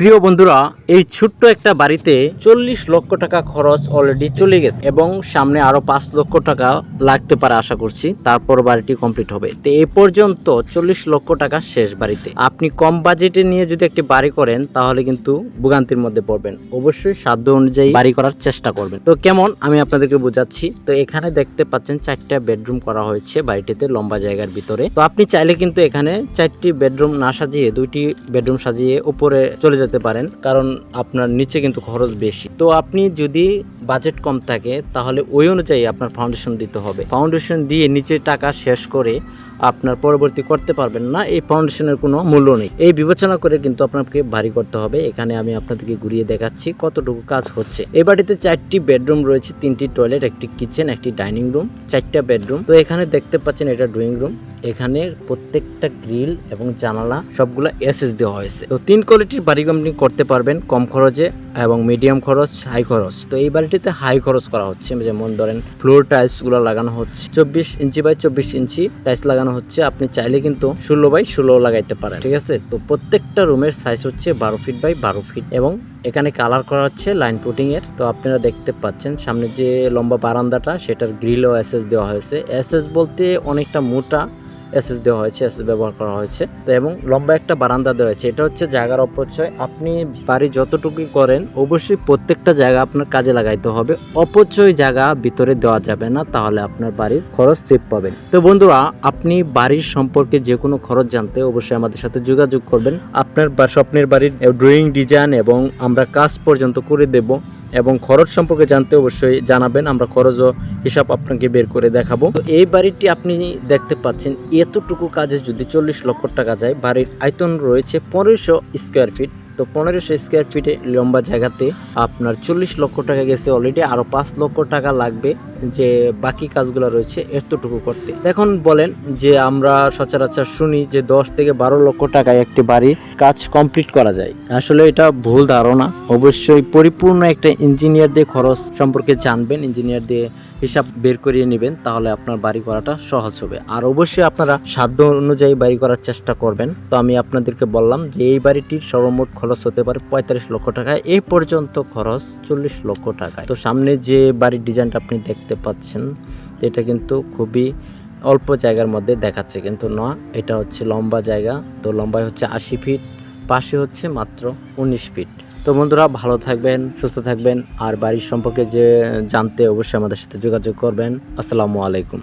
প্রিয় বন্ধুরা, এই ছোট্ট একটা বাড়িতে চল্লিশ লক্ষ টাকা খরচ অলরেডি চলে গেছে এবং সামনে আরও পাঁচ লক্ষ টাকা লাগতে পারে আশা করছি। তারপর বাড়িটি কমপ্লিট হবে। তো এই পর্যন্ত চল্লিশ লক্ষ টাকা শেষ বাড়িতে। আপনি কম বাজেটে নিয়ে যদি একটি বাড়ি করেন, তাহলে কিন্তু ভোগান্তির মধ্যে পড়বেন। অবশ্যই সাধ্য অনুযায়ী বাড়ি করার চেষ্টা করবেন। তো কেমন? আমি আপনাদেরকে বোঝাচ্ছি। তো এখানে দেখতে পাচ্ছেন চারটা বেডরুম করা হয়েছে বাড়িটিতে লম্বা জায়গার ভিতরে। তো আপনি চাইলে কিন্তু এখানে চারটি বেডরুম না সাজিয়ে দুইটি বেডরুম সাজিয়ে উপরে চলে যেতে পারেন, কারণ আপনার নিচে কিন্তু খরচ বেশি। তো আপনি যদি বাজেট কম থাকে, তাহলে ওই অনুযায়ী আপনার ফাউন্ডেশন দিতে হবে। ফাউন্ডেশন দিয়ে নিচে টাকা শেষ করে আপনার পরবর্তী করতে পারবেন না, এই ফাউন্ডেশনের কোনো মূল্য নেই। এই বিবেচনা করে কিন্তু আপনাকে ভারী করতে হবে। এখানে আমি আপনাদেরকে ঘুরিয়ে দেখাচ্ছি কতটুকু কাজ হচ্ছে। এই বাড়িতে চারটি বেডরুম রয়েছে, তিনটি টয়লেট একটি কিচেন একটি ডাইনিং রুম চারটা বেডরুম তো এখানে দেখতে পাচ্ছেন এটা ড্রয়িং রুম এখানে প্রত্যেকটা গ্রিল এবং জানালা সবগুলো এসএস দেওয়া হয়েছে। তো তিন কোয়ালিটির বাড়ি আপনি করতে পারবেন কম খরচে। এবং মিডিয়াম খরচ, হাই খরচ। তো এই বাড়িটিতে হাই খরচ করা হচ্ছে। যেমন ধরেন, ফ্লোর টাইলসগুলো লাগানো হচ্ছে। চব্বিশ ইঞ্চি বাই চব্বিশ ইঞ্চি টাইলস লাগানো হচ্ছে। আপনি চাইলে কিন্তু ষোলো বাই ষোলো লাগাইতে পারেন। ঠিক আছে? তো প্রত্যেকটা রুমের সাইজ হচ্ছে বারো ফিট বাই বারো ফিট এবং এখানে কালার করা হচ্ছে লাইন পুটিং এর। তো আপনারা দেখতে পাচ্ছেন, সামনে যে লম্বা বারান্দাটা, সেটার গ্রিলও এসএস দেওয়া হয়েছে। এসএস বলতে অনেকটা মোটা এসএস দেওয়া হয়েছে এসএস ব্যবহার করা হয়েছে। তো এবং লম্বা একটা বারান্দা দেওয়া হয়েছে। এটা হচ্ছে জায়গার অপচয়। আপনি বাড়ি যতটুকুই করেন, অবশ্যই প্রত্যেকটা জায়গা আপনার কাজে লাগাইতে হবে। অপচয় জায়গা ভিতরে দেওয়া যাবে না, তাহলে আপনার বাড়ির খরচ সেভ পাবেন। তো বন্ধুরা, আপনি বাড়ির সম্পর্কে যে কোনো খরচ জানতে অবশ্যই আমাদের সাথে যোগাযোগ করবেন। আপনার বা স্বপ্নের বাড়ির ড্রয়িং ডিজাইন এবং আমরা কাজ পর্যন্ত করে দেব। এবং খরচ সম্পর্কে জানতে অবশ্যই জানাবেন। আমরা খরচও হিসাব আপনাকে বের করে দেখাবো। তো এই বাড়িটি আপনি দেখতে পাচ্ছেন, এতটুকু কাজে যদি চল্লিশ লক্ষ টাকা যায়, বাড়ির আয়তন রয়েছে পনেরোশো স্কোয়ার ফিট তো পনেরোশো স্কোয়ার ফিটে লম্বা জায়গাতে আপনার চল্লিশ লক্ষ টাকা গেছে অলরেডি আরও পাঁচ লক্ষ টাকা লাগবে। যে বাকি কাজগুলো রয়েছে এতটুকু করতে। এখন বলেন যে আমরা সচরাচর শুনি যে দশ থেকে বারো লক্ষ টাকায় একটি বাড়ির কাজ কমপ্লিট করা যায়। আসলে এটা ভুল ধারণা। অবশ্যই পরিপূর্ণ একটা ইঞ্জিনিয়ার দিয়ে খরচ সম্পর্কে জানবেন ইঞ্জিনিয়ার দিয়ে হিসাব বের করিয়ে নেবেন, তাহলে আপনার বাড়ি করাটা সহজ হবে। আর অবশ্যই আপনারা সাধ্য অনুযায়ী বাড়ি করার চেষ্টা করবেন। তো আমি আপনাদেরকে বললাম যে এই বাড়িটির সর্বমোট খরচ হতে পারে পঁয়তাল্লিশ লক্ষ টাকা এই পর্যন্ত খরচ চল্লিশ লক্ষ টাকা তো সামনে যে বাড়ির ডিজাইনটা আপনি দেখতে পাচ্ছেন। এটা কিন্তু খুবই অল্প জায়গার মধ্যে দেখাচ্ছে কিন্তু না। এটা হচ্ছে লম্বা জায়গা। তো লম্বায় হচ্ছে আশি ফিট, পাশে হচ্ছে মাত্র উনিশ ফিট। তো বন্ধুরা, ভালো থাকবেন, সুস্থ থাকবেন। আর বাড়ির সম্পর্কে যে জানতে অবশ্যই আমাদের সাথে যোগাযোগ করবেন। আসসালামু আলাইকুম।